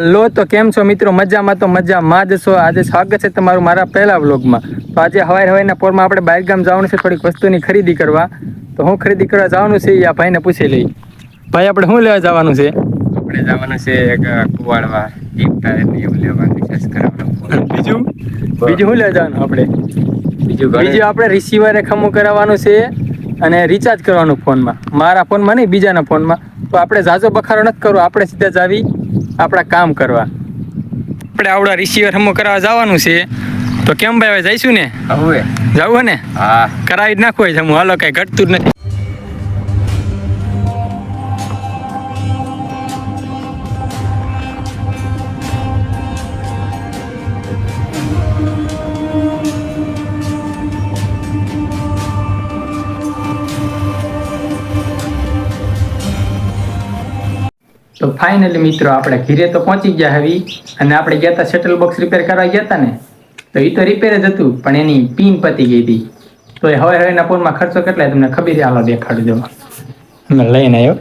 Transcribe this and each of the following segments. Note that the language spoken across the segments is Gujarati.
લો તો કેમ છો મિત્રો? મજામાં તો મજામાં જ છો. આજે સ્વાગત છે તમારું મારા પહેલા વ્લોગમાં. તો આજે હવાઈ હવાઈના પોરમાં આપણે બહાર ગામ જવાનું છે થોડીક વસ્તુની ખરીદી કરવા. તો હું ખરીદી કરવા જવાનું છે યા આ ભાઈને પૂછી લઈ. ભાઈ આપણે શું લેવા જવાનું છે? આપણે જવાનું છે એક કુવાડવા એવું લેવાનું કરવાનું બીજું? બીજું શું લેવા જવાનું આપણે? બીજું બીજું આપણે રિસીવરે ખમું કરાવવાનું છે અને રિચાર્જ કરવાનું ફોનમાં. મારા ફોનમાં નહીં બીજાના ફોનમાં. તો આપણે ઝાઝો બખારો નથી કરવો. આપણે સીધા જ આવી આપણા કામ કરવા. આપણે આવડા રિસીવર હમો કરવા જવાનું છે. તો કેમ ભાઈ હવે જઈશું ને? હવે? જવું હે ને? હા. કરાવી જ નાખવું હોય છે. હું હાલો કઈ ઘટતું જ નથી. ફાઇનલી મિત્રો, આપણે ઘીરે તો પહોંચી ગયા હવે અને આપણે ગયા હતા શટલ બોક્સ રિપેર કરવા ગયા હતા ને, તો એ તો રિપેર જ હતું, પણ એની પિન પતી ગઈ હતી. તો એ હવે હવેના ફોનમાં ખર્ચો કેટલા તમને ખબર? હાલો દેખાડું જવા અમે લઈને આવ્યો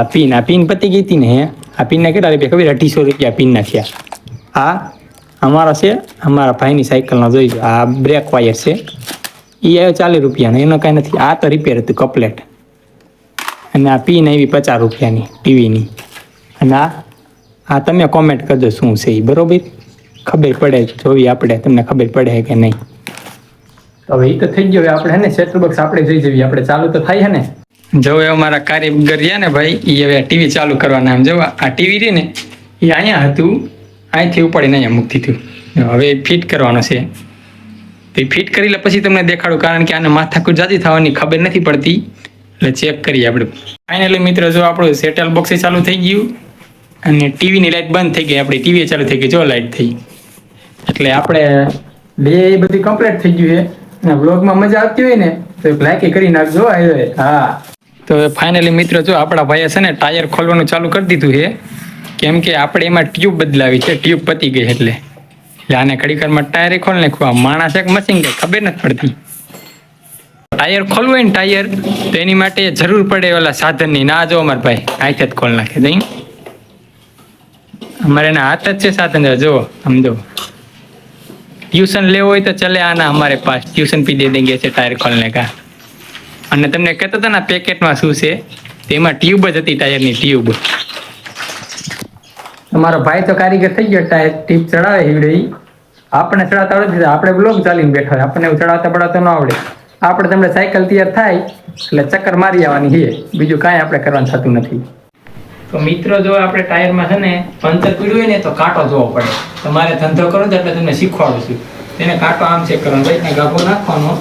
આ પિન આ પિન પતી ગઈ હતી ને હે, આ પિનના કેટલા રૂપિયા? ખબર અઢીસો રૂપિયા પિન નાખ્યા. આ અમારો છે, અમારા ભાઈની સાયકલનો જોઈ આ બ્રેક વાયર છે. એ આવ્યો ચાલીસ રૂપિયાનો, એનો કાંઈ નથી. આ તો રિપેર હતું કપલેટ અને આ પિન આવી પચાસ રૂપિયાની ટીવીની અને આ આ તમે કોમેન્ટ કરજો શું છે એ બરોબર? ખબર પડે જોવી આપણે તમને ખબર પડે કે નહીં. હવે એ તો થઈ ગયો આપણે ને સેટ બોક્સ આપણે જઈ જઈએ આપણે ચાલુ તો થાય ને? જો એ અમારા કારીગર રહ્યા ને ભાઈ એ હવે ટીવી ચાલુ કરવાના એમ. જો આ ટીવી રહી ને એ અહીંયા હતું અહીંથી ઉપાડીને અહીંયા મૂકી દીધું હવે ફિટ કરવાનો છે. એ ફિટ કરી લે પછી તમને દેખાડું કારણ કે આને માથાકૂટ જાજી થવાની ખબર નથી પડતી. એટલે ચેક કરીએ આપણે. ફાઇનલી મિત્રો જો આપણું સેટલ બોક્સ ચાલુ થઈ ગયું. અને ટીવીની લાઈટ બંધ થઈ ગઈ. આપણી ટીવી ચાલુ થઈ ગઈ. જો લાઈટ થઈ. એટલે આપણે બે એ બધું કમ્પ્લીટ થઈ ગયું છે. અને બ્લોગમાં મજા આવતી હોય ને, તો એક લાઈક કરી નાખજો. હા. તો ફાઇનલી મિત્રો, જો આપણા ભાઈએ છે ને ટાયર ખોલવાનું ચાલુ કરી દીધું છે. કેમ કે આપણે એમાં ટ્યુબ બદલાવી છે. ટ્યુબ પતી ગઈ એટલે. એટલે આને ઘડીકરમાં ટાયર ખોલ નાખવા માણસ એક મશીન કે, ખબર નથી પડતી. ટાયર ખોલવું હોય ને ટાયર તો એની માટે જરૂર પડે ઓલા સાધનની. ના જો અમાર ભાઈ આઈથી જ ખોલ નાખે. નહીં અમારે એના હાથ જ છે સાધન, જો સમજો ટ્યુશન લેવું હોય તો ચલે આના અમારે પાસ. ટ્યુશન પી દે દેંગે છે ટાયર ખોલને કા. અને તમને કહેતા હતા ને પેકેટમાં શું છે? તેમાં ટ્યુબ જ હતી ટાયરની ટ્યુબ તમારો ભાઈ તો કારીગર થઈ ગયો, ટાયર ટીપ ચડાવે હીવડે આપણે ચડાવતા આવડે આપણે બ્લોક ચાલીને બેઠા હોય, આપણને ચડાવતા પડાવતા ન આવડે. આપણે તમને સાયકલ તૈયાર થાય, એટલે ચક્કર મારી આવવાની છે. બીજું કાંઈ આપણે કરવાનું થતું નથી. તો મિત્રો જો આપણે ટાયરમાં છે ને પંચર પીડ્યું હોય ને તો કાંટો જોવો પડે. તમારે ધંધો કરો તો એટલે તમને શીખવાડું છું. તેને કાંટો આમ ચેક કરવાનો, ભાઈ ગાભો નાખવાનો.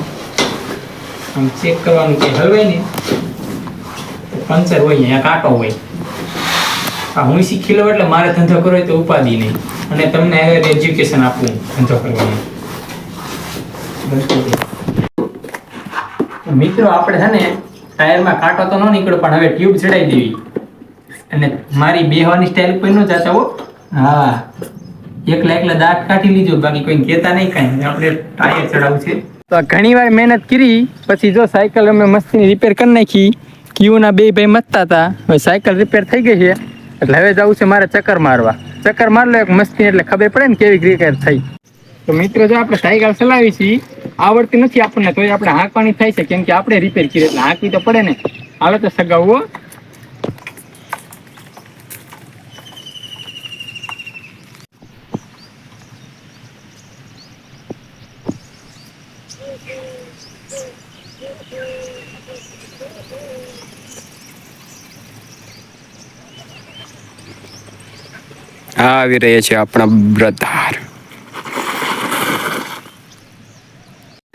આમ ચેક કરવાનું કે હવે ને? પંચર હોય, અહીંયા કાંટો હોય. આ હું શીખી લઉં એટલે મારે ધંધો કરવો હોય તો ઉપાધિ નહીં. અને તમને હવે એજ્યુકેશન આપવું ધંધો કરવાનું. મિત્રો, આપણે છે ને ટાયરમાં કાંટો તો ન નીકળ્યો પણ હવે ટ્યુબ ચડાવી દેવી. અને મારી બેહવાની સ્ટાઇલ કોઈ ન જાતા હો. હા. એકલા એકલા દાંત કાઢી લીજો, બાકી કોઈ કહેતા નહીં કાંઈ. આપણે ટાયર ચડાવવું છે. તો ઘણી વાર મહેનત કરી, પછી જો સાયકલ અમે મસ્તીની રિપેર કરી નાખી, ક્યુના બે ભાઈ મતતા હતા, હવે સાયકલ રિપેર થઈ ગઈ છે. એટલે હવે જવું છે મારે ચક્કર મારવા. ચક્કર માર લો એક મસ્તી એટલે ખબર પડે ને કેવી રિપેર થઈ. તો મિત્રો, જો આપણે સાયકલ ચલાવી છીએ, આવડતી નથી આપણને, તોય આપણે હાંકવાની થાય છે, કેમ કે આપણે રિપેર કરીએ એટલે હાંકવી તો પડે ને. હાલો તો સગાવો આવી રહ્યા છે આપણા બ્રધાર.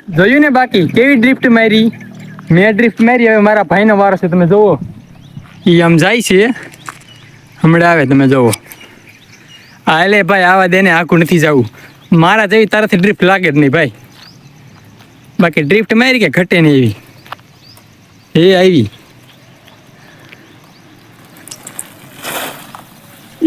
જોયું ને બાકી, કેવી ડ્રિફ્ટ મારી? મેં ડ્રિફ્ટ મારી, હવે મારા ભાઈનો વારો છે, તમે જોવો. એ આમ જાય છે. હમણાં આવે, તમે જોવો. આ એટલે ભાઈ, આવા દેને આખું નથી જવું. મારા જેવી તારાથી ડ્રિફ્ટ લાગે જ નહીં ભાઈ. બાકી ડ્રિફ્ટ મારી કે ઘટે નહીં એવી. એ આવી.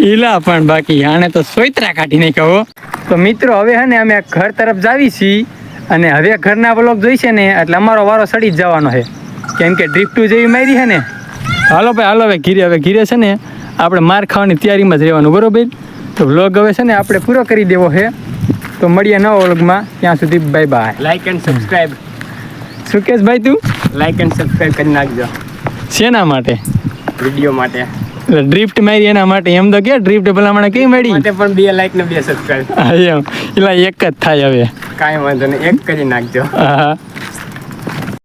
ઈલા પણ બાકી, આને તો સોયત્રા કાઢી નહીં કહો તો મિત્રો, હવે હે ને અમે ઘર તરફ જાવી છીએ અને હવે ઘરના બ્લોગ જોઈશે ને, એટલે અમારો વારો સડી જ જવાનો છે. કેમ કે ડ્રીફ્ટુ જેવી મારી છે ને. હાલો ભાઈ, હાલો હવે ઘીરે હવે ઘીરે છે ને, આપણે માર ખાવાની તૈયારીમાં જ રહેવાનું, બરોબર? તો બ્લોગ હવે છે ને, આપણે પૂરો કરી દેવો છે. તો મળીએ નવા વ્લોગમાં. ત્યાં સુધી bye bye like and subscribe Sukeshbhai તું? લાઈક એન્ડ સબસ્ક્રાઇબ કરી નાખજો. શેના માટે? વીડિયો માટે. એટલે ડ્રિફ્ટ મારી એના માટે. એમ તો કે ડ્રિફ્ટ ભલામણ કઈ મળી? માટે પણ બે લાઈક ને બે સબસ્ક્રાઇબ હા એમ. એટલે એક જ થાય હવે. કાંઈ વાંધો નહીં. એક કરી નાખજો. હા.